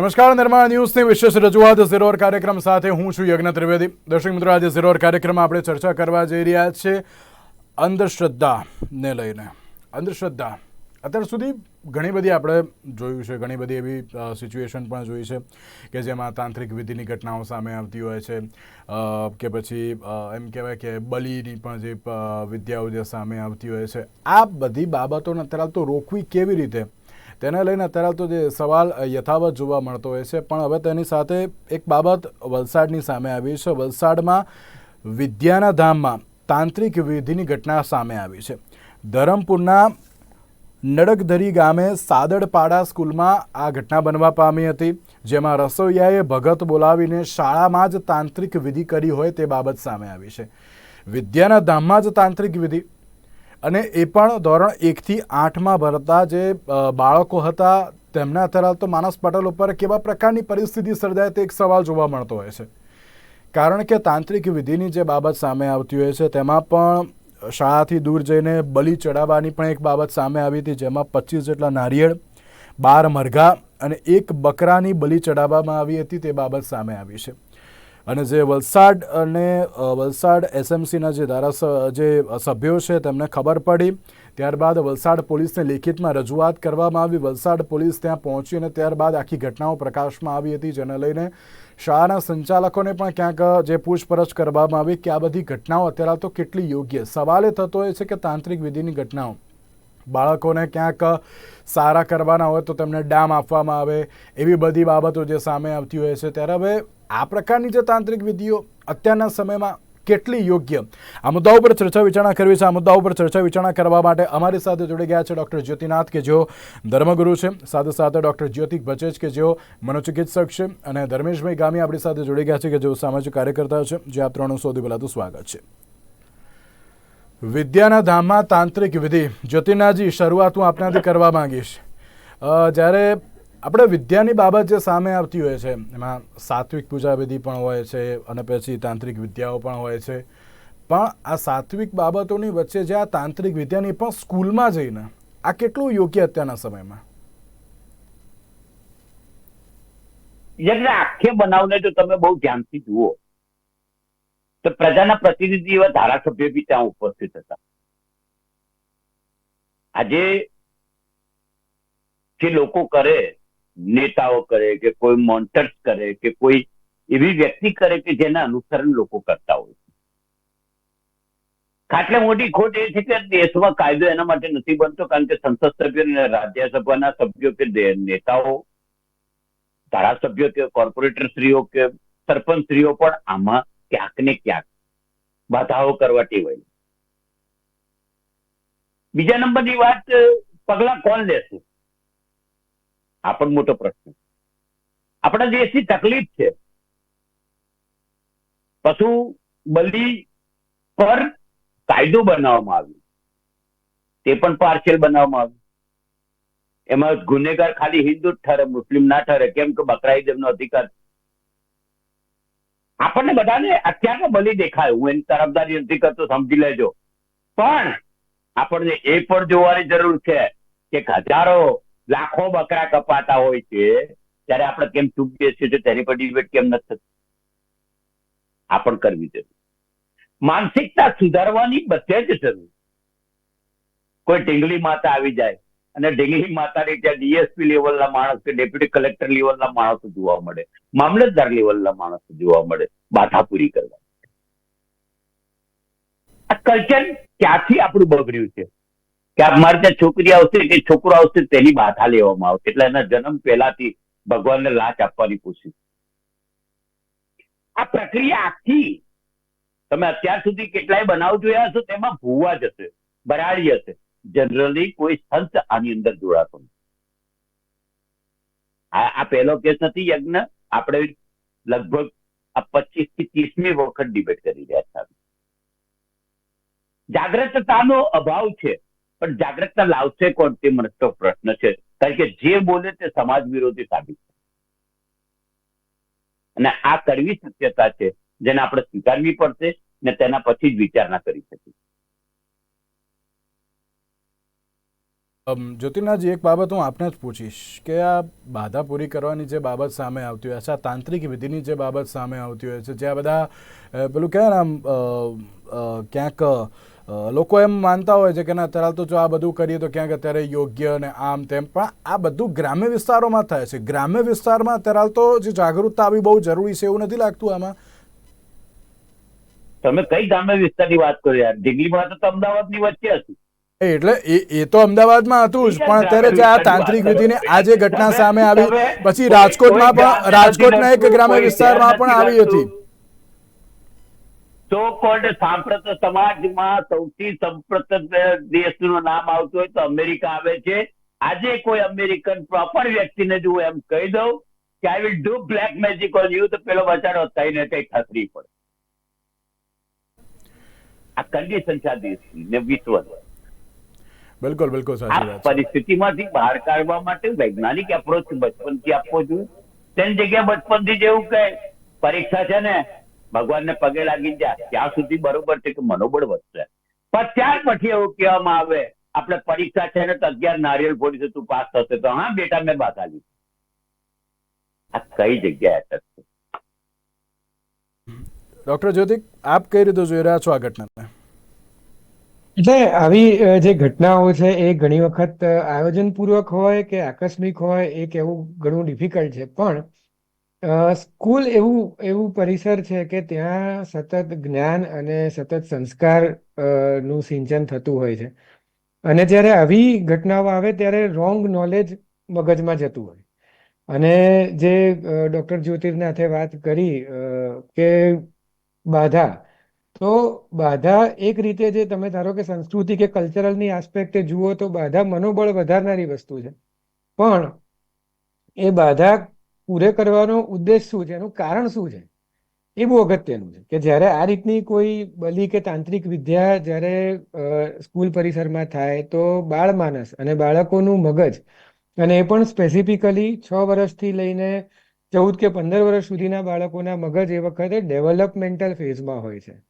નમસ્કાર, નિર્માણ ન્યૂઝની વિશેષ રજૂઆત ઝીરોર કાર્યક્રમ સાથે હું છું યજ્ઞ ત્રિવેદી. દર્શક મિત્રો, આજે ઝીરોર કાર્યક્રમમાં આપણે ચર્ચા કરવા જઈ રહ્યા છીએ અંધશ્રદ્ધાને લઈને. અંધશ્રદ્ધા. અત્યાર સુધી ઘણી બધી આપણે જોયું છે, ઘણી બધી એવી સિચ્યુએશન પણ જોઈ છે કે જેમાં તાંત્રિક વિધિની ઘટનાઓ સામે આવતી હોય છે કે પછી એમ કહેવાય કે બલિની પણ જે વિદ્યાઓ જે સામે આવતી હોય છે. આ બધી બાબતોને અત્યારે તો રોકવી કેવી રીતે? તેને લઈને અત્યારે તો જે સવાલ યથાવત જોવા મળતો હોય છે. પણ હવે તેની સાથે એક બાબત વલસાડની સામે આવી છે. વલસાડમાં વિદ્યાના ધામમાં તાંત્રિક વિધિની ઘટના સામે આવી છે. ધરમપુરના નડકધરી ગામે સાદડપાડા સ્કૂલમાં આ ઘટના બનવા પામી હતી, જેમાં રસોઈયાએ ભગત બોલાવીને શાળામાં જ તાંત્રિક વિધિ કરી હોય તે બાબત સામે આવી છે. વિદ્યાના ધામમાં જ તાંત્રિક વિધિ અને એ પણ ધોરણ એકથી આઠમાં ભરતા જે બાળકો હતા, તેમના અત્યારે તો માનસ પટેલ ઉપર કેવા પ્રકારની પરિસ્થિતિ સર્જાય તે એક સવાલ જોવા મળતો હોય છે. કારણ કે તાંત્રિક વિધિની જે બાબત સામે આવતી હોય છે, તેમાં પણ શાળાથી દૂર જઈને બલિ ચડાવવાની પણ એક બાબત સામે આવી હતી, જેમાં પચીસ જેટલા નારિયેળ, બાર મરઘા અને એક બકરાની બલિ ચડાવવામાં આવી હતી તે બાબત સામે આવી છે. અને જે વલસાડ અને વલસાડ એસએમસીના જે ધારાસ, જે સભ્યો છે તેમને ખબર પડી. ત્યારબાદ વલસાડ પોલીસને લેખિતમાં રજૂઆત કરવામાં આવી. વલસાડ પોલીસ ત્યાં પહોંચી અને ત્યારબાદ આખી ઘટનાઓ પ્રકાશમાં આવી હતી, જેને લઈને શાળાના સંચાલકોને પણ ક્યાંક જે પૂછપરછ કરવામાં આવી કે આ બધી ઘટનાઓ અત્યારે તો કેટલી યોગ્ય? સવાલ એ થતો હોય છે કે તાંત્રિક વિધિની ઘટનાઓ? બાળકોને ક્યાંક સારા કરવાના હોય તો તેમને ડામ આપવામાં આવે, એવી બધી બાબતો જે સામે આવતી હોય છે. ત્યારે હવે આ પ્રકારની જે તાંત્રિક વિધિઓ અત્યારના સમયમાં કેટલી યોગ્ય? આ મુદ્દા ઉપર ચર્ચા વિચારણા કરવી છે. આ મુદ્દા ઉપર ચર્ચા વિચારણા કરવા માટે અમારી સાથે જોડી ગયા છે ડૉક્ટર જ્યોતિનાથ, કે જેઓ ધર્મગુરુ છે. સાથે સાથે ડૉક્ટર જ્યોતિક બચેજ કે જેઓ મનોચિકિત્સક છે. અને ધર્મેશભાઈ ગામી આપણી સાથે જોડી ગયા છે, કે જેઓ સામાજિક કાર્યકર્તા છે. જે આ ત્રણ સૌથી પહેલાં તો સ્વાગત છે. વિદ્યાના ધામમાં તાંત્રિક વિધિ. જ્યોતિનાથજી શરૂઆત હું આપનાથી કરવા માંગીશ. જ્યારે આપણે વિદ્યાની બાબત જે સામે આવતી હોય છે, એમાં સાત્વિક પૂજા વિધિ પણ હોય છે અને પછી તાંત્રિક વિદ્યાઓ પણ હોય છે. પણ આ સાત્વિક બાબતોની વચ્ચે જે આ તાંત્રિક વિદ્યાની પણ સ્કૂલમાં જઈને આ કેટલું યોગ્ય અત્યારના સમયમાં? યજ્ઞ આખે બનાવને જો તમે બહુ ધ્યાનથી જુઓ તો પ્રજાના પ્રતિનિધિ એવા ધારાસભ્યો બી ત્યાં ઉપસ્થિત હતા. આજે જે લોકો કરે, નેતાઓ કરે કે કોઈ મોન્ટર્સ કરે કે કોઈ એવી વ્યક્તિ કરે કે જેના અનુસરણ લોકો કરતા હોય. ખાટલે મોટી ખોટ એ છે કે દેશમાં કાયદો એના માટે નથી બનતો કારણ કે સંસદ સભ્યો અને રાજ્યસભાના સભ્યો કે નેતાઓ, ધારાસભ્યો કે કોર્પોરેટર શ્રીઓ કે સરપંચ શ્રીઓ પણ આમાં ક્યાંક ને ક્યાંક બાધાઓ કરવા ટેવાય બીજા નંબરની વાત, પગલા કોણ લેશે? આ પણ મોટો પ્રશ્ન. આપણા દેશની તકલીફ છે. પશુ બલિ પર કાયદો બનાવવામાં આવ્યો. તે પણ પાર્શિયલ બનાવવામાં આવ્યું. એમાં ગુનેગાર ખાલી હિન્દુ જ ઠરે, મુસ્લિમ ના ઠરે. કેમ કે બકરા ઈદનો અધિકાર. આપણને બધાને અત્યારે બલી દેખાય. હું એની તરફદારી નથી કરતો, સમજી લેજો. પણ આપણને એ પણ જોવાની જરૂર છે કે હજારો લાખો બકરા કપાતા હોય છે, ત્યારે આપણે કેમ ચૂપ બેસીએ છીએ તેની પર ડિબેટ કેમ નથી થતી? આ પણ કરવી જરૂર માનસિકતા સુધારવાની બધે જ જરૂર કોઈ ટીંગલી માતા આવી જાય અને ઢીંગલી માતાની ત્યાં ડીએસપી લેવલના માણસ કે ડેપ્યુટી કલેક્ટર લેવલના માણસો જોવા મળે, મામલતદાર લેવલના માણસો જોવા મળે, બાધા કરવા. આ કલ્ચર ક્યાંથી આપણું બગડ્યું છે? કે મારે ત્યાં છોકરી આવશે કે છોકરો આવશે તેની બાધા લેવામાં આવશે, એટલે એના જન્મ પહેલાથી ભગવાનને લાચ આપવાની કોશિશ. આ પ્રક્રિયા આખી, તમે અત્યાર સુધી કેટલાય બનાવ જોયા હશો, તેમાં ભૂવા જ હશે બરાડી હશે. જનરલી કોઈ સંત આની અંદર જોડાતો નથી. આ પહેલો કેસ નથી યજ્ઞ. આપણે લગભગ આ પચીસથી ત્રીસમી વખત ડિબેટ કરી રહ્યા છે જાગ્રતતાનો અભાવ છે, પણ જાગ્રતતા લાવશે કોણ તે મોટો પ્રશ્ન છે. કારણ કે જે બોલે તે સમાજ વિરોધી સાબિત છે અને આ કડવી શક્યતા છે, જેને આપણે સ્વીકારવી પડશે ને તેના પછી જ વિચારણા કરી શકીએ. જ્યોતિર્નાથજી એક બાબત હું આપને જ પૂછીશ કે આ બાધા પૂરી કરવાની જે બાબત સામે આવતી હોય છે, આ તાંત્રિક વિધિની જે બાબત સામે આવતી હોય છે, જ્યાં બધા પેલું કહેવાય આમ ક્યાંક લોકો એમ માનતા હોય છે કે ના, અત્યારે તો જો આ બધું કરીએ તો ક્યાંક અત્યારે યોગ્ય ને આમ તેમ, પણ આ બધું ગ્રામ્ય વિસ્તારોમાં થાય છે. ગ્રામ્ય વિસ્તારમાં અત્યારે તો જે જાગૃતતા આવી બહુ જરૂરી છે એવું નથી લાગતું આમાં? તમે કઈ ગ્રામ્ય વિસ્તારની વાત કરો યાર? દિલ્હીમાં તો અમદાવાદની વચ્ચે હતું. એટલે એ એ તો અમદાવાદમાં હતું જ પણ અત્યારે જે આ તાંત્રિક વિધિની આ જે ઘટના સામે આવી પછી રાજકોટમાં પણ રાજકોટના એક ગ્રામ્ય વિસ્તારમાં પણ આવી હતી. તો કોલ્ડ સાંપ્રત સમાજમાં સૌથી સંપ્રત દેશનું નામ આવતું હોય તો અમેરિકા આવે છે. આજે કોઈ અમેરિકન પ્રોપર વ્યક્તિને જો એમ કહી દઉં કે I will do black magic on you તો પેલો બચારો થઈને કઈ ખસરી પડે. આ કન્ડિશન છે આ દેશની ને વિશ્વની. બિલકુલ બિલકુલ સાચી વાત પરિસ્થિતિમાંથી બહાર કાઢવા માટે વૈજ્ઞાનિક એપ્રોચ બચપનથી આપવો જોઈએ. તેની જગ્યાએ બચપનથી જેવું કહે પરીક્ષા છે ને ભગવાનને પગે લાગી જા ત્યાં સુધી બરોબર છે કે મનોબળ વધશે. પણ ત્યાર પછી એવું કહેવામાં આવે આપણે પરીક્ષા છે ને તો અગિયાર નારિયેલ ફોડીશું તું પાસ થશે તો હા બેટા મેં બાધા લીધી. આ કઈ જગ્યાએ અટક છે? ડોક્ટર જ્યોતિક આપ કઈ રીતે જોઈ રહ્યા છો આ ઘટનાને? એટલે આવી જે ઘટનાઓ છે એ ઘણી વખત આયોજનપૂર્વક હોય કે આકસ્મિક હોય એ કહેવું ઘણું ડિફિકલ્ટ છે. પણ સ્કૂલ એવું એવું પરિસર છે કે ત્યાં સતત જ્ઞાન અને સતત સંસ્કારનું સિંચન થતું હોય છે. અને જ્યારે આવી ઘટનાઓ આવે ત્યારે રોંગ નોલેજ મગજમાં જતું હોય. અને જે ડૉક્ટર જ્યોતિર્નાથે વાત કરી કે બાધા તો બાધા એક રીતે જે તમે ધારો કે સંસ્કૃતિ કે કલ્ચરલની આસ્પેક્ટે જુઓ તો બાધા મનોબળ વધારનારી વસ્તુ છે. પણ એ બાધા પૂરે કરવાનો ઉદ્દેશ શું છે? એનું કારણ શું છે? એ બહુ અગત્યનું છે કે જ્યારે આ રીતની કોઈ બલી કે તાંત્રિક વિદ્યા જ્યારે સ્કૂલ પરિસરમાં થાય તો બાળ માનસ અને બાળકોનું મગજ અને એ પણ સ્પેસિફિકલી છ વર્ષથી લઈને ચૌદ કે પંદર વર્ષ સુધીના બાળકોના મગજ એ વખતે ડેવલપમેન્ટલ ફેઝમાં હોય છે.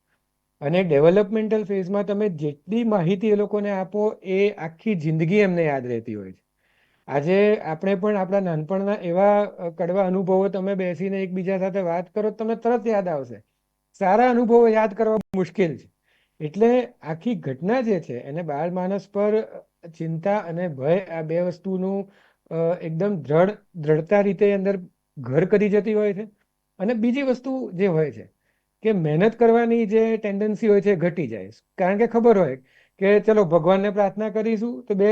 અને ડેવલપમેન્ટલ ફેઝમાં તમે જેટલી માહિતી એ લોકોને આપો, એ આખી જિંદગી એમને યાદ રહેતી હોય છે. આજે આપણે પણ આપણા નાનપણના એવા કડવા અનુભવો તમે બેસીને એકબીજા સાથે વાત કરો તો તમને તરત યાદ આવશે. સારા અનુભવો યાદ કરવા મુશ્કેલ છે. એટલે આખી ઘટના જે છે, એને બાળ માણસ પર ચિંતા અને ભય આ બે વસ્તુનું એકદમ દ્રઢ, દ્રઢતા રીતે અંદર ઘર કરી જતી હોય છે. અને બીજી વસ્તુ જે હોય છે કે મહેનત કરવાની જે ટેન્ડન્સી હોય છે ઘટી જાય. કારણ કે ખબર હોય કે ચલો ભગવાનને પ્રાર્થના કરીશું તો બે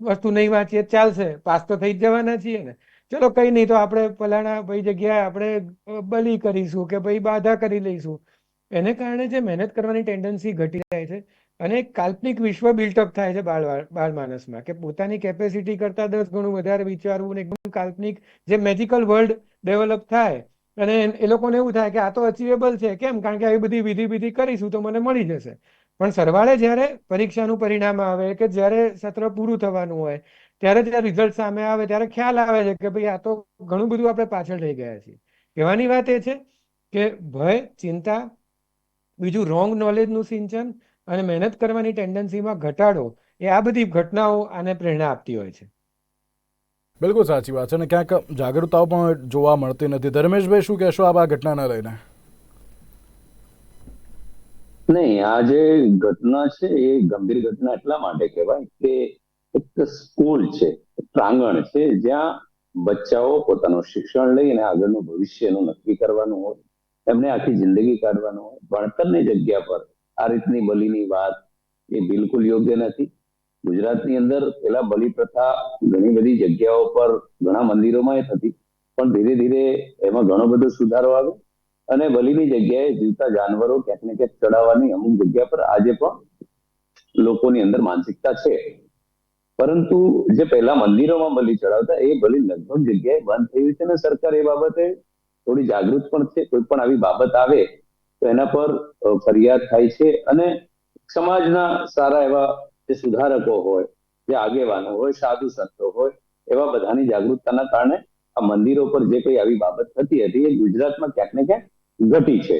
વસ્તુ નહીં વાંચીએ ચાલશે. પાસ તો થઈ જ જવાના છીએ ને. ચલો કંઈ નહીં તો આપણે પલાણા ભાઈ જગ્યાએ આપણે બલી કરીશું કે ભાઈ બાધા કરી લઈશું. એને કારણે જે મહેનત કરવાની ટેન્ડન્સી ઘટી જાય છે અને કાલ્પનિક વિશ્વ બિલ્ટઅપ થાય છે બાળ બાળ માણસમાં કે પોતાની કેપેસિટી કરતાં દસ ગણું વધારે વિચારવું ને એકદમ કાલ્પનિક જે મેજિકલ વર્લ્ડ ડેવલપ થાય અને એ- લોકોને એવું થાય કે આ તો અચીવેબલ છે. કેમ? કારણ કે આવી બધી વિધિ વિધિ કરીશું તો મને મળી જશે. પણ સરવાળે જ્યારે પરીક્ષાનું પરિણામ આવે કે જ્યારે સત્ર પૂરું થવાનું હોય, ત્યારે જ્યારે રિઝલ્ટ સામે આવે, ત્યારે ખ્યાલ આવે છે કે ભાઈ આ તો ઘણું બધું આપણે પાછળ રહી ગયા છીએ. કહેવાની વાત એ છે કે ભય, ચિંતા, બીજું રોંગ નોલેજનું સિંચન અને મહેનત કરવાની ટેન્ડન્સીમાં ઘટાડો, એ આ બધી ઘટનાઓ આને પ્રેરણા આપતી હોય છે. બિલકુલ સાચી વાત છે. અને ક્યાંક જાગૃતતાઓ પણ જોવા મળતી નથી. ધર્મેશભાઈ, શું કહેશો આ ઘટનાને લઈને? નહીં, આ જે ઘટના છે એ ગંભીર ઘટના એટલા માટે કહેવાય કે એક સ્કૂલ છે પ્રાંગણ છે, જ્યાં બચ્ચાઓ પોતાનું શિક્ષણ લઈને આગળનું ભવિષ્યનું નક્કી કરવાનું હોય, એમને આખી જિંદગી કાઢવાનું હોય. ભણતરની જગ્યા પર આ રીતની બલીની વાત એ બિલકુલ યોગ્ય નથી. ગુજરાતની અંદર પેલા બલિ પ્રથા ઘણી બધી જગ્યાઓ પર ઘણા મંદિરોમાં એ થતી. પણ ધીરે ધીરે એમાં ઘણો બધો સુધારો આવ્યો. અને બલિની જગ્યાએ જીવતા જાનવરો ક્યાંક ને ક્યાંક ચડાવવાની અમુક જગ્યા પર આજે પણ લોકોની અંદર માનસિકતા છે. પરંતુ જે પહેલા મંદિરોમાં બલિ ચડાવતા એ બલિ લગભગ જગ્યાએ બંધ થઈ છે અને સરકાર એ બાબતે થોડી જાગૃત પણ છે. કોઈ પણ આવી બાબત આવે તો એના પર ફરિયાદ થાય છે અને સમાજના સારા એવા જે સુધારકો હોય, જે આગેવાનો હોય, સાધુ સંતો હોય, એવા બધાની જાગૃતતાના કારણે આ મંદિરો પર જે કોઈ આવી બાબત થતી હતી, એ ગુજરાતમાં ક્યાંક ને ક્યાંક ઘટી છે.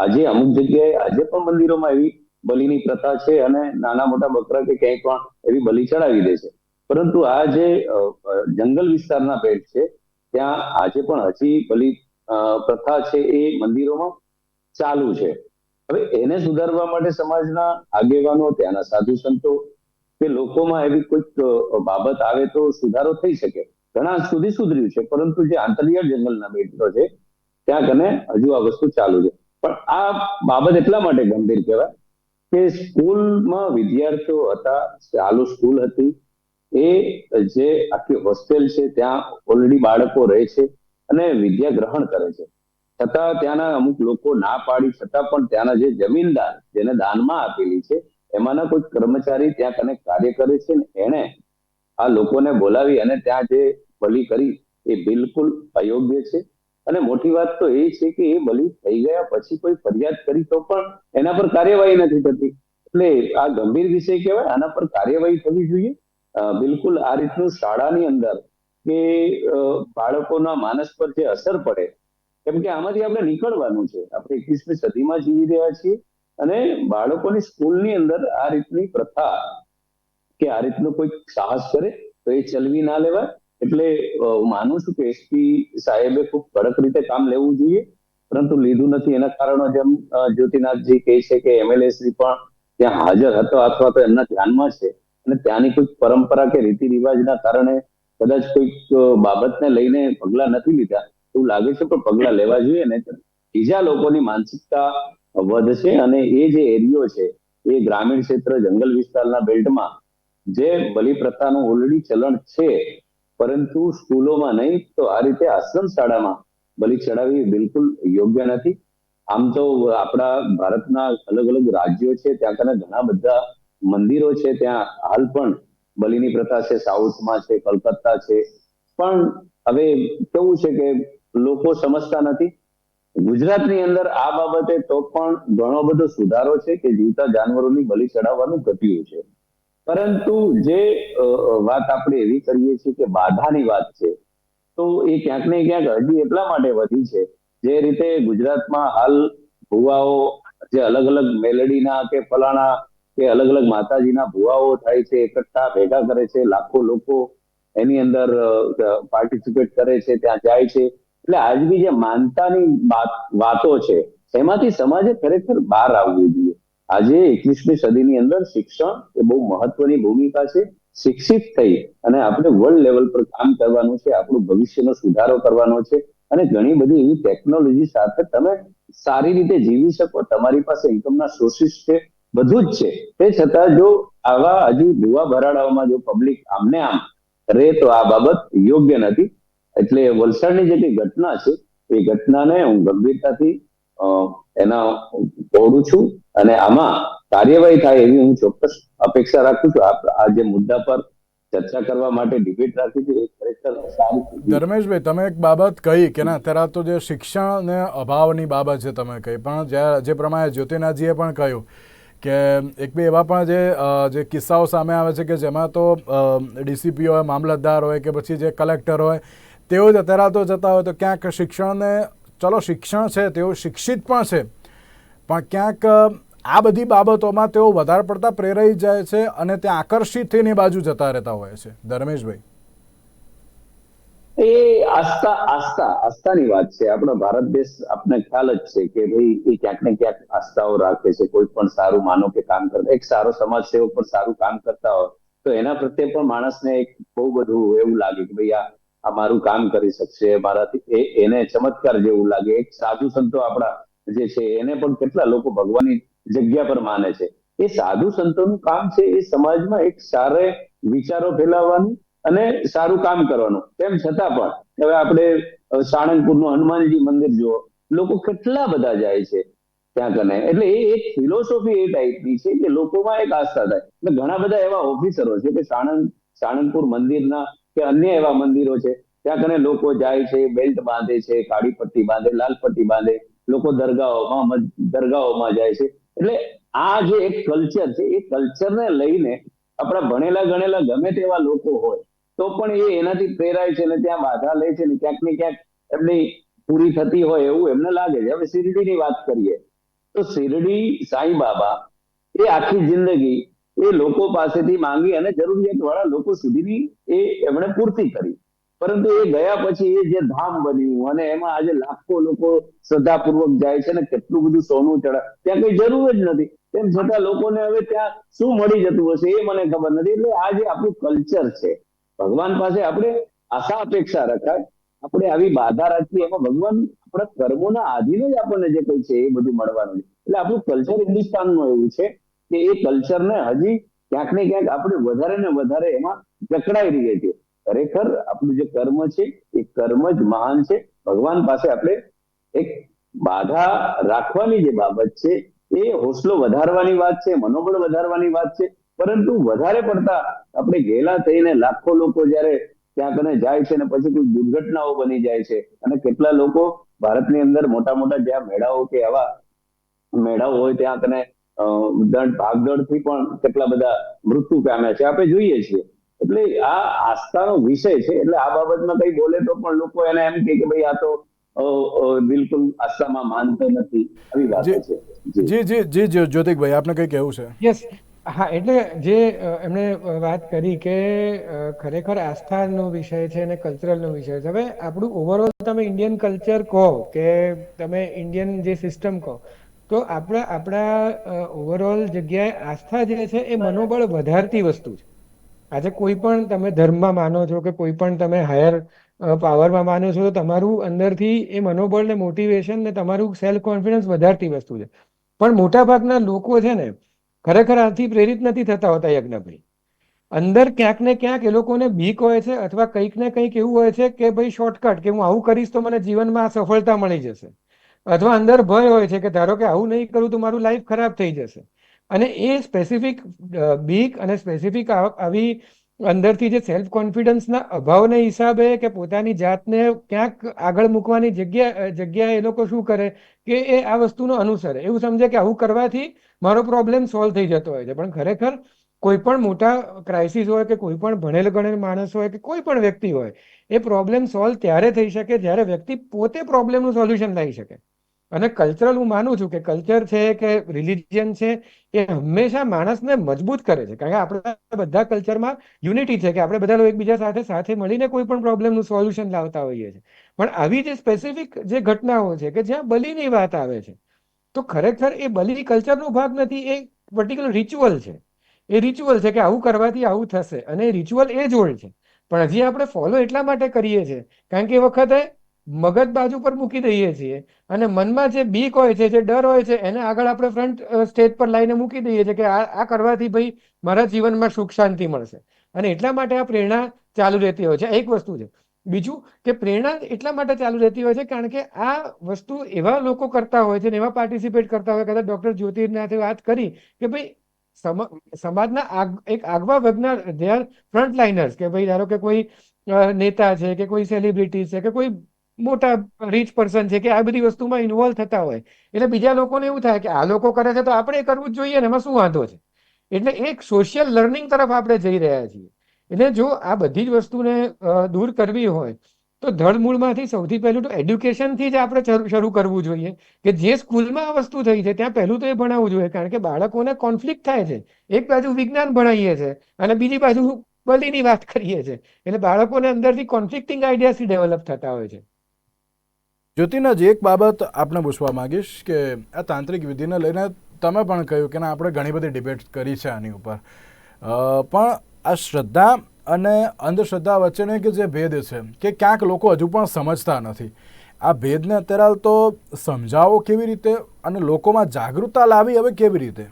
આજે અમુક જગ્યાએ, આજે પણ મંદિરોમાં એવી બલિની પ્રથા છે અને નાના મોટા બકરા કે ક્યાંય પણ એવી બલિ ચડાવી દે છે. પરંતુ આ જે જંગલ વિસ્તારના બેટ છે, ત્યાં આજે પણ હજી બલિ પ્રથા છે એ મંદિરોમાં ચાલુ છે. હવે એને સુધારવા માટે સમાજના આગેવાનો ત્યાંના સાધુ સંતો કે લોકોમાં એવી કોઈક બાબત આવે તો સુધારો થઈ શકે. ઘણા સુધી સુધર્યું છે, પરંતુ જે આંતરિયાળ જંગલના બેટો છે, ત્યાં કને હજુ આ વસ્તુ ચાલુ છે. પણ આ બાબત એટલા માટે ગંભીર કહેવાય કે સ્કૂલમાં વિદ્યાર્થીઓ હતા, ચાલુ સ્કૂલ હતી, એ જે આખી હોસ્ટેલ છે, ત્યાં ઓલરેડી બાળકો રહે છે અને વિદ્યા ગ્રહણ કરે છે. છતાં ત્યાંના અમુક લોકો ના પાડી, છતાં પણ ત્યાંના જે જમીનદાર જેને દાનમાં આપેલી છે, એમાંના કોઈ કર્મચારી ત્યાં કને કાર્ય કરે છે ને એણે આ લોકોને બોલાવી અને ત્યાં જે બલી કરી, એ બિલકુલ અયોગ્ય છે. અને મોટી વાત તો એ છે કે એ બલી થઈ ગયા પછી કોઈ ફરિયાદ કરી તો પણ એના પર કાર્યવાહી નથી થતી. એટલે આ ગંભીર વિષય કહેવાય, આના પર કાર્યવાહી થવી જોઈએ. બિલકુલ આ રીતનું શાળાની અંદર કે બાળકોના માનસ પર જે અસર પડે કેમ કે આમાંથી આપણે નીકળવાનું છે. આપણે એકવીસમી સદીમાં જીવી રહ્યા છીએ અને બાળકોની સ્કૂલની અંદર આ રીતની પ્રથા કે આ રીતનું કોઈ સાહસ કરે તો એ ચલવી ના લેવાય. એટલે માનું છું કે એસપી સાહેબે ખૂબ કડક રીતે કામ લેવું જોઈએ. પરંતુ લીધું નથી. એના કારણો જેમ જ્યોતિનાથજી કહે છે કે એમએલએ શ્રી પણ ત્યાં હાજર હતો અથવા તો એમના ધ્યાનમાં છે. અને ત્યાંની કોઈ પરંપરા કે રીતિ રિવાજના કારણે કદાચ કોઈક બાબતને લઈને પગલા નથી લીધા. એવું લાગે છે પણ પગલા લેવા જોઈએ ને બીજા લોકોની માનસિકતા વધશે અને એ જે એરિયો છે, એ ગ્રામીણ ક્ષેત્ર, જંગલ વિસ્તારના બેલ્ટમાં જે બલિ ઓલરેડી ચલણ છે, પરંતુ સ્કૂલોમાં નહીં, તો આ રીતે આશ્રમ શાળામાં બલિ ચડાવવી બિલકુલ યોગ્ય નથી. આમ તો આપણા ભારતના અલગ અલગ રાજ્યો છે, ત્યાં કને ઘણા બધા મંદિરો છે, ત્યાં હાલ પણ બલિની પ્રથા છે, સાઉથમાં છે, કલકત્તા છે. પણ હવે કેવું છે કે લોકો સમજતા નથી. ગુજરાતની અંદર આ બાબતે તો પણ ઘણો બધો સુધારો છે કે જીવતા જાનવરોની બલિ ચડાવવાનું ઘટ્યું છે. પરંતુ જે વાત આપણે એવી કરીએ છીએ કે બાધાની વાત છે, તો એ ક્યાંક ને ક્યાંક હજી એટલા માટે વધી છે, જે રીતે ગુજરાતમાં હાલ ભુવાઓ જે અલગ અલગ મેલડીના કે ફલાણા કે અલગ અલગ માતાજીના ભુવાઓ થાય છે, એકઠા ભેગા કરે છે, લાખો લોકો એની અંદર પાર્ટિસિપેટ કરે છે, ત્યાં જાય છે. એટલે આજની જે માનતાની વાતો છે, એમાંથી સમાજે ખરેખર બહાર આવવું જોઈએ. આજે એકવીસમી સદીની અંદર શિક્ષણ એ બહુ મહત્વની ભૂમિકા છે. શિક્ષિત થઈ અને આપણે વર્લ્ડ લેવલ પર કામ કરવાનું છે, આપણું ભવિષ્યનો સુધારો કરવાનો છે અને ઘણી બધી એવી ટેકનોલોજી સાથે તમે સારી રીતે જીવી શકો, તમારી પાસે ઇન્કમના સોર્સિસ છે, બધું જ છે. તે છતાં જો આવા હજી ભૂવા ભરાડાઓમાં જો પબ્લિક આમને આમ રહે તો આ બાબત યોગ્ય નથી. એટલે વલસાડની જે કઈ ઘટના છે, એ ઘટનાને હું ગંભીરતાથી એના ઓળું છું અને આમાં કાર્યવાહી થાય એવી હું ચોક્કસ અપેક્ષા રાખું છું. આ જે મુદ્દા પર ચર્ચા કરવા માટે ડિબેટ રાખી છે, એ ખરેખર સારું ધર્મેશભાઈ, તમે એક બાબત કહી કે ના, અત્યારે તો જે શિક્ષણ ને અભાવની બાબત છે તમે કહી, પણ જે જે પ્રમાણે જ્યોતિનાથજીએ પણ કહ્યું કે એક બે એવા પણ જે જે કિસ્સાઓ સામે આવે છે કે જેમાં તો ડીસીપી હોય, મામલતદાર હોય કે પછી જે કલેક્ટર હોય તેઓ જ અત્યારે જતા હોય તો ક્યાંક શિક્ષણને, ચલો શિક્ષણ છે, તેઓ શિક્ષિત પણ છે. પણ ક્યાંક, આ બધી બાબતોમાં તેઓ વધારે પડતા પ્રેરાઈ જાય છે અને તે આકર્ષિત થઈને બાજુ જતા રહેતા હોય છે. ધર્મેશભાઈ. એ આસ્થા આસ્થા, આસ્થાની વાત છે. આપણો ભારત દેશ આપને ખ્યાલ જ છે કે ભાઈ, એ ક્યાંક ને ક્યાંક આસ્થાઓ રાખે છે. કોઈ પણ સારું માનો કે કામ કરતા એક સારો સમાજ સેવક પણ સારું કામ કરતા હોય, તો એના પ્રત્યે પણ માણસને એક બહુ બધું એવું લાગે કે ભાઈ, આ આ મારું કામ કરી શકશે, મારાથી એને ચમત્કાર જેવું લાગે. એક સાધુ સંતો આપણા જે છે, એને પણ કેટલા લોકો ભગવાનની જગ્યા પર માને છે. એ સાધુ સંતોનું કામ છે, એ સમાજમાં એક સારે વિચારો ફેલાવવાનું અને સારું કામ કરવાનું. તેમ છતાં પણ, હવે આપણે સાળંગપુરનું હનુમાનજી મંદિર જુઓ. લોકો કેટલા બધા જાય છે ત્યાં કને. એટલે એ એક ફિલોસોફી એ ટાઈપની છે કે લોકોમાં એક આસ્થા થાય. ઘણા બધા એવા ઓફિસરો છે કે સાણંદ સાણંદપુર મંદિરના કે અન્ય એવા મંદિરો છે ત્યાં કને લોકો જાય છે બેલ્ટ બાંધે છે, કાળી પટ્ટી બાંધે, લાલ પટ્ટી બાંધે, લોકો દરગાહોમાં દરગાહોમાં જાય છે. એટલે આ જે એક કલ્ચર છે, એ કલ્ચરને લઈને આપણા ભણેલા ગણેલા ગમે તેવા લોકો હોય, તો પણ એ એનાથી પ્રેરાય છે ને ત્યાં બાધા લે છે ને ક્યાંક ને ક્યાંક એમની પૂરી થતી હોય એવું એમને લાગે છે. હવે શિરડીની વાત કરીએ, તો શિરડી સાંઈ બાબા એ આખી જિંદગી એ લોકો પાસેથી માંગી અને જરૂરિયાત વાળા લોકો સુધીની એ એમણે પૂર્તિ કરી. પરંતુ એ ગયા પછી એ જે ધામ બન્યું અને એમાં આજે લાખો લોકો શ્રદ્ધાપૂર્વક જાય છે ને કેટલું બધું સોનું ચડા ત્યાં કઈ જરૂર જ નથી. તેમ છતાં લોકોને હવે ત્યાં શું મળી જતું હશે એ મને ખબર નથી. એટલે આ જે આપણું કલ્ચર છે, ભગવાન પાસે આપણે આશા અપેક્ષા રખાય. આપણે આવી બાધા રાખીએ એમાં ભગવાન આપણા કર્મોના આધીને જ આપણને જે કઈ છે એ બધું મળવાનું છે. એટલે આપણું કલ્ચર હિન્દુસ્તાનનું એવું છે. કે એ કલ્ચરને હજી ક્યાંક ને ક્યાંક આપણે વધારે ને વધારે એમાં જકડાઈ રહીએ છીએ ખરેખર આપણું જે કર્મ છે, એ કર્મ જ મહાન છે. ભગવાન પાસે આપણે એક બાધા રાખવાની જે બાબત છે, એ હોસલો વધારવાની વાત છે, મનોબળ વધારવાની વાત છે. પરંતુ વધારે પડતા આપણે ઘેલા થઈને લાખો લોકો જ્યારે ત્યાં કને જાય છે ને પછી કોઈ દુર્ઘટનાઓ બની જાય છે અને કેટલા લોકો ભારતની અંદર મોટા મોટા જ્યાં મેળાઓ કે આવા મેળાઓ હોય ત્યાં કને દંડ ભાગદોડથી પણ કેટલા બધા મૃત્યુ પામ્યા છે આપણે જોઈએ છીએ. એટલે આ આસ્થાનો વિષય છે એટલે આ બાબતમાં કઈ બોલે તો પણ લોકો એને એમ કહે કે ભાઈ આ તો બિલકુલ આસ્થામાં માનતો નથી આવી વાત છે. જી. જી જી જી જ્યોતિકભાઈ આપને કંઈ કહેવું છે? યસ. હા એટલે જે એમણે વાત કરી કે ખરેખર આસ્થાનો વિષય છે અને કલ્ચરલનો વિષય છે. હવે આપણું ઓવરઓલ તમે ઇન્ડિયન કલ્ચર કહો કે તમે ઇન્ડિયન જે સિસ્ટમ કહો તો આપણા આપણા ઓવરઓલ જગ્યાએ આસ્થા જે છે એ મનોબળ વધારતી વસ્તુ છે. આજે કોઈ પણ તમે ધર્મમાં માનો છો કે કોઈ પણ તમે હાયર પાવરમાં માનો છો તો તમારું અંદરથી એ મનોબળ ને મોટિવેશન ને તમારું સેલ્ફ કોન્ફિડન્સ વધારતી વસ્તુ છે. પણ મોટાભાગના લોકો છે ને ખરેખર આથી પ્રેરિત નથી થતા હોતા યજ્ઞભાઈ અંદર ક્યાંક ને ક્યાંક એ લોકોને બીક હોય છે અથવા કંઈક ને કંઈક એવું હોય છે કે ભાઈ શોર્ટકટ કે હું આવું કરીશ તો મને જીવનમાં સફળતા મળી જશે. અથવા અંદર ભય હોય છે કે ધારો કે આવું નહીં કરું તો મારું લાઈફ ખરાબ થઈ જશે. અને એ સ્પેસિફિક બીક અને સ્પેસિફિક આવી અંદરથી જે સેલ્ફ કોન્ફિડન્સના અભાવને હિસાબે કે પોતાની જાતને ક્યાંક આગળ મૂકવાની જગ્યા જગ્યાએ એ લોકો શું કરે કે એ આ વસ્તુનો અનુસરે. એવું સમજે કે આવું કરવાથી મારો પ્રોબ્લેમ સોલ્વ થઈ જતો હોય છે. પણ ખરેખર કોઈ પણ મોટા ક્રાઇસિસ હોય કે કોઈ પણ ભણેલ ગણેલ માણસ હોય કે કોઈ પણ વ્યક્તિ હોય, એ પ્રોબ્લેમ સોલ્વ ત્યારે થઈ શકે જ્યારે વ્યક્તિ પોતે પ્રોબ્લેમનું સોલ્યુશન લાવી શકે. અને કલ્ચરલ હું માનું છું કે કલ્ચર છે કે રિલિજિયન છે, એ હંમેશા માણસને મજબૂત કરે છે. કારણ કે આપણા બધા કલ્ચરમાં યુનિટી છે કે આપણે બધા એકબીજા સાથે સાથે મળીને કોઈ પણ પ્રોબ્લેમનું સોલ્યુશન લાવતા હોઈએ છીએ. પણ આવી જે સ્પેસિફિક જે ઘટનાઓ છે કે જ્યાં બલિની વાત આવે છે, તો ખરેખર એ બલી કલ્ચરનો ભાગ નથી, એ પર્ટિક્યુલર રિચ્યુઅલ છે. એ રિચ્યુઅલ છે કે આવું કરવાથી આવું થશે અને એ રિચ્યુઅલ એ જ હોય છે. પણ હજી આપણે ફોલો એટલા માટે કરીએ છીએ, કારણ કે એ વખતે મગજ બાજુ પર મૂકી દઈએ છીએ. અને મનમાં જે બીક હોય છે, જે ડર હોય છે, એને આગળ આપણે ફ્રન્ટ સ્ટેજ પર લાવીને મૂકી દઈએ છીએ કે આ આ કરવાથી ભાઈ મારા જીવનમાં સુખ શાંતિ મળશે. અને એટલા માટે આ પ્રેરણા ચાલુ રહેતી હોય છે. એક વસ્તુ છે. બીજું કે પ્રેરણા એટલા માટે ચાલુ રહેતી હોય છે કારણ કે આ વસ્તુ એવા લોકો કરતા હોય છે ને, એવા પાર્ટિસિપેટ કરતા હોય કદાચ ડોક્ટર જ્યોતિર્નાથે વાત કરી કે ભાઈ સમ- સમાજના એક આગવા વર્ગના દે ફ્રન્ટ લાઇનર્સ કે ભાઈ ધારો કે કોઈ નેતા છે કે કોઈ સેલિબ્રિટી છે કે કોઈ મોટા રીચ પર્સન છે કે આ બધી વસ્તુમાં ઇન્વોલ્વ થતા હોય. એટલે બીજા લોકોને એવું થાય કે આ લોકો કરે છે તો આપણે કરવું જ જોઈએ ને, એમાં શું વાંધો છે? એટલે એક સોશિયલ લર્નિંગ તરફ આપણે જઈ રહ્યા છીએ. એટલે જો આ બધી જ વસ્તુને દૂર કરવી હોય, તો ધડમૂળમાંથી સૌથી પહેલું તો એડ્યુકેશનથી જ આપણે શરૂ- કરવું જોઈએ. કે જે સ્કૂલમાં આ વસ્તુ થઈ છે, ત્યાં પહેલું તો એ ભણાવવું જોઈએ. કારણ કે બાળકોને કોન્ફ્લિક્ટ થાય છે. એક બાજુ વિજ્ઞાન ભણાવીએ છે અને બીજી બાજુ બલીની વાત કરીએ છીએ એટલે બાળકોને અંદરથી કોન્ફ્લિક્ટિંગ આઈડિયાથી ડેવલપ થતા હોય છે. જ્યોતિનાજી એક બાબત આપણે પૂછવા માંગીશ કે આ તાંત્રિક વિધિને લઈને તમે પણ કહ્યું કે ના, આપણે ઘણી બધી ડિબેટ કરી છે આની ઉપર. પણ આ શ્રદ્ધા અને અંધશ્રદ્ધા વચ્ચેનો એક જે ભેદ છે કે ક્યાંક લોકો હજુ પણ સમજતા નથી. આ ભેદને અત્યારે હાલ તો સમજાવો કેવી રીતે અને લોકોમાં જાગૃતતા લાવી હવે કેવી રીતે?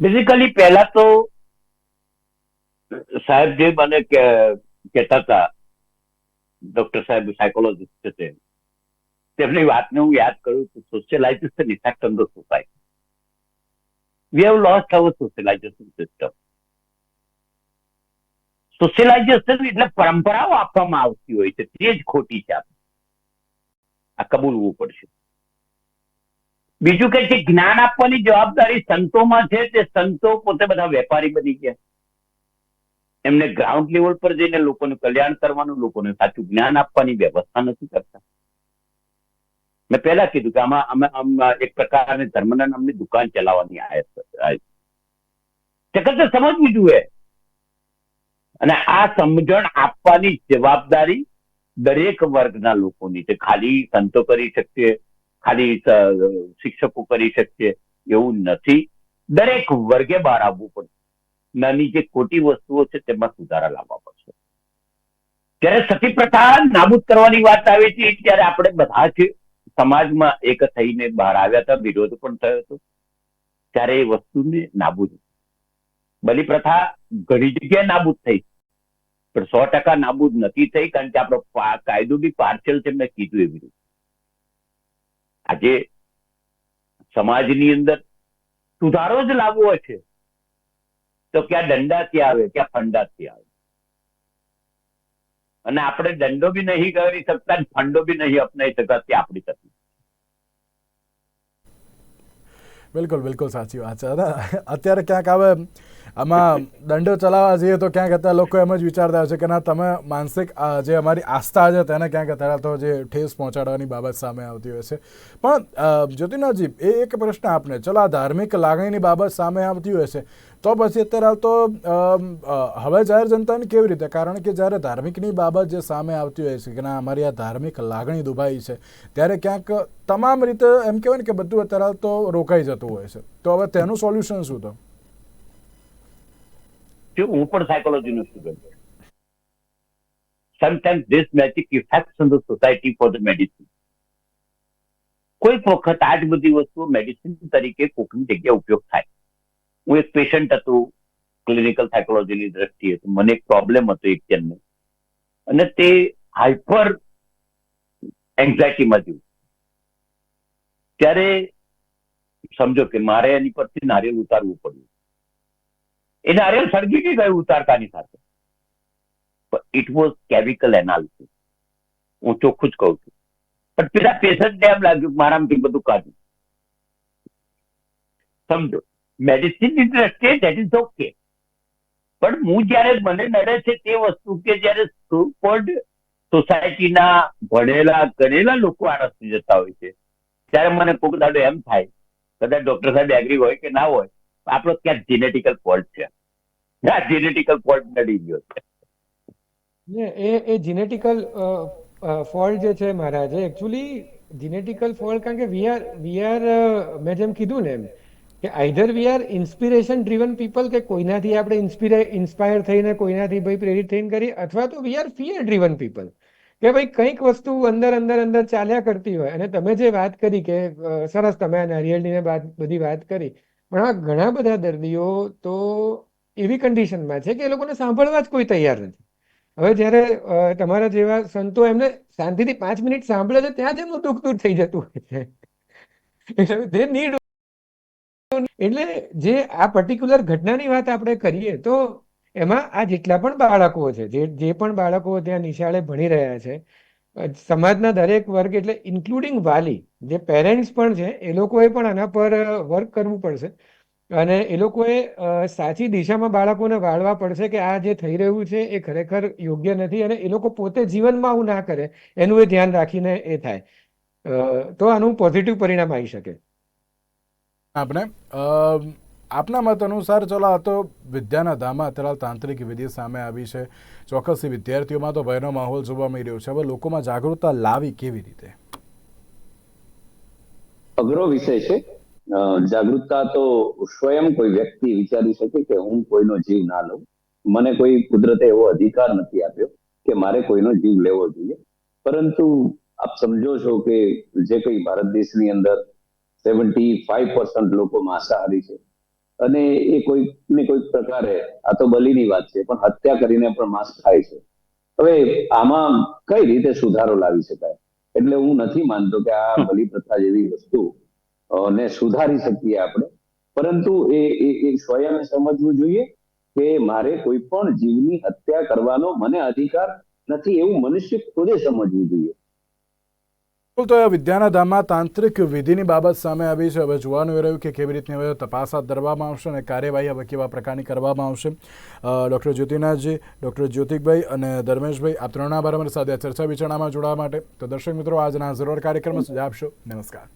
બેઝિકલી પહેલા તો સાહેબ જે મને કહેતા હતા ડોક્ટર સાહેબ સાયકોલોજીસ્ટ છે તેમની વાતને હું યાદ કરું છું. Socialization effect on the society we have lost our socialization system socialization એટલે પરંપરાઓ આપવામાં આવતી હોય છે. તે જ ખોટી છે. આ કબૂલવું પડશે. બીજું કે જે જ્ઞાન આપવાની જવાબદારી સંતોમાં છે. તે સંતો પોતે બધા વેપારી બની ગયા. એમને ગ્રાઉન્ડ લેવલ પર જઈને લોકોને કલ્યાણ કરવાનું, લોકોને સાચું જ્ઞાન આપવાની વ્યવસ્થા નથી કરતા. મેં પહેલા કીધું કે આમાં અમે આમ એક પ્રકારની ધર્મના નામની દુકાન ચલાવવાની આયત. સમજવું જોઈએ. અને આ સમજણ આપવાની જવાબદારી દરેક વર્ગના લોકોની છે. ખાલી સંતો કરી શકશે ખાલી શિક્ષકો કરી શકશે એવું નથી. દરેક વર્ગે બહાર આવવું પડશે નાની જે ખોટી વસ્તુઓ છે તેમાં સુધારા લાવવા પડશે. ત્યારે સતી પ્રથા નાબૂદ કરવાની વાત આવે છે ત્યારે આપણે બધા જ સમાજમાં એક થઈને બહાર આવ્યા હતા, વિરોધ પણ થયો હતો. ત્યારે એ વસ્તુને નાબૂદ બલિ પ્રથા ઘણી જગ્યાએ નાબૂદ થઈ. પણ સો ટકા નાબૂદ નથી થઈ કારણ કે આપણો કાયદો બી પાર્શિયલ છે મેં કીધું એવી રીતે આજે સમાજની અંદર સુધારો જ લાવવો છે. તો ક્યાં દંડાથી આવે ક્યાં ફંડાથી આવે. અને આપણે દંડો બી નહીં કરી શકતા ફંડો બી નહીં અપનાવી શકતા, તે આપણી તકલીફ. બિલકુલ બિલકુલ સાચી વાત છે. અત્યારે ક્યાંક હવે આમાં દંડો ચલાવવા જઈએ તો ક્યાંક અત્યારે લોકો એમ જ વિચારતા હોય છે કે ના, તમે માનસિક જે અમારી આસ્થા છે તેને ક્યાંક અત્યારે તો જે ઠેસ પહોંચાડવાની બાબત સામે આવતી હોય છે. પણ જ્યોતિનાથજી, એ એક પ્રશ્ન આપને. ચલો, આ ધાર્મિક લાગણીની બાબત સામે આવતી હોય છે, તો પછી અત્યારે હાલ તો હવે જાહેર જનતાને કેવી રીતે? કારણ કે જ્યારે ધાર્મિકની બાબત જે સામે આવતી હોય છે કે ના, અમારી આ ધાર્મિક લાગણી દુભાઈ છે, ત્યારે ક્યાંક તમામ રીતે એમ કહેવાય ને કે બધું અત્યારે હાલ તો રોકાઈ જતું હોય છે. તો હવે તેનું સોલ્યુશન શું તો? જો હું પણ સાયકોલોજીનો student sometimes this magic effects on the society for the medicine કોઈક વખત આ જ બધી વસ્તુઓ મેડિસિન તરીકે કોકની જગ્યાએ ઉપયોગ થાય. હું એક પેશન્ટ હતું ક્લિનિકલ સાયકોલોજીની દ્રષ્ટિએ મને એક પ્રોબ્લેમ હતો એક જણને. અને તે હાઇપર એન્ઝાયટીમાં જીવ ત્યારે સમજો કે મારે એની પરથી નારિયેળ ઉતારવું પડ્યું. એ નારિયેળ સળગી ગયું ઉતારતાની સાથે. ઇટ વોઝ કેમિકલ એનાલિસિસ હું ચોખ્ખું જ કહું છું. પણ પેલા પેશન્ટને એમ લાગ્યું મારામાંથી બધું કાઢ્યું સમજો. મેડિસિનની દ્રષ્ટિએ દેટ ઇઝ ઓકે પણ હું જયારે મને નડે છે તે વસ્તુ કે જયારે કોલ્ડ સોસાયટીના ભણેલા ગણેલા લોકો આ થઈ જતા હોય છે, ત્યારે મને કોક દાડો એમ થાય, કદાચ ડોક્ટર સાહેબ એગ્રી હોય કે ના હોય, આપણો ક્યાંક જીનેટિકલ ફોલ્ટ છે. જેનેટિકલ ફોલ્ટ નડી ગયો છે. એ એ જીનેટિકલ ફોલ્ટ જે છે મહારાજ એકચ્યુઅલી જીનેટિકલ ફોલ્ટ કારણ કે વી આર વી આર મેં જેમ કીધું ને એમ, કે either we are inspiration driven people કે કોઈનાથી આપણે ઇન્સ્પિરે ઇન્સ્પાયર થઈને કોઈનાથી ભાઈ પ્રેરિત થઈને કરી, અથવા તો we are fear driven people કે ભાઈ કંઈક વસ્તુ અંદર અંદર અંદર ચાલ્યા કરતી હોય. અને તમે જે વાત કરી કે સરસ તમે આ નારિયેળની બધી વાત કરી, પણ આ ઘણા બધા દર્દીઓ તો એવી કન્ડિશનમાં છે કે એ લોકોને સાંભળવા જ કોઈ તૈયાર નથી. હવે જ્યારે તમારા જેવા સંતો એમને શાંતિથી પાંચ મિનિટ સાંભળે છે, ત્યાં જ એમનું દુઃખ દૂર થઈ જતું હોય છે. એટલે નીડ એટલે જે આ પર્ટિક્યુલર ઘટનાની વાત આપણે કરીએ, તો એમાં આ જેટલા પણ બાળકો છે, જે જે પણ બાળકો ત્યાં નિશાળે ભણી રહ્યા છે સમાજના દરેક વર્ગ એટલે ઇન્ક્લુડિંગ વાલી, જે પેરેન્ટ્સ પણ છે, એ લોકોએ પણ આના પર વર્ક કરવું પડશે. અને એ લોકોએ અ, સાચી દિશામાં બાળકોને વાળવા પડશે કે આ જે થઈ રહ્યું છે એ ખરેખર યોગ્ય નથી અને એ લોકો પોતે જીવનમાં આવું ના કરે એનું એ ધ્યાન રાખીને એ થાય. અ, તો આનું પોઝિટિવ પરિણામ આવી શકે. આપણે અમ, આપના મત અનુસાર ચલો આ તો વિદ્યાના ધામમાં અત્યારે તાંત્રિક વિધિ સામે આવી છે. ચોક્કસથી વિદ્યાર્થીઓમાં તો ભયનો માહોલ જોવા મળી રહ્યો છે. હવે લોકોમાં જાગૃતતા લાવી કેવી રીતે? અઘરો વિષય છે. જાગૃતતા તો સ્વયં કોઈ વ્યક્તિ વિચારી શકે કે હું કોઈનો જીવ ના લઉં. મને કોઈ કુદરતે એવો અધિકાર નથી આપ્યો કે મારે કોઈનો જીવ લેવો જોઈએ. પરંતુ આપ સમજો છો કે જે કઈ ભારત દેશની અંદર સેવન્ટી ફાઈવ પર્સન્ટ લોકો માંસાહારી છે. અને એ કોઈક ને કોઈક પ્રકારે, આ તો બલીની વાત છે, પણ હત્યા કરીને પણ માંસ ખાય છે. હવે આમાં કઈ રીતે સુધારો લાવી શકાય? એટલે હું નથી માનતો કે આ બલી પ્રથા જેવી વસ્તુ ને સુધારી શકીએ આપણે. પરંતુ એ એ સ્વયં સમજવું જોઈએ કે મારે કોઈ પણ જીવની હત્યા કરવાનો મને અધિકાર નથી એવું મનુષ્ય ખુદે સમજવું જોઈએ. તો વિદ્યાના ધામમાં તાંત્રિક વિધિની બાબત સામે આવી છે. હવે જોવાનું એ રહ્યું કે કેવી રીતની હવે તપાસ હાથ ધરવામાં આવશે અને કાર્યવાહી હવે કેવા પ્રકારની કરવામાં આવશે. ડૉક્ટર જ્યોતિનાથજી, ડૉક્ટર જ્યોતિકભાઈ અને ધર્મેશભાઈ આ ત્રણના આભાર સાથે ચર્ચા વિચારણામાં જોડાવા માટે. તો દર્શક મિત્રો, આજના જરૂર કાર્યક્રમ સુઝાવ આપશો. નમસ્કાર.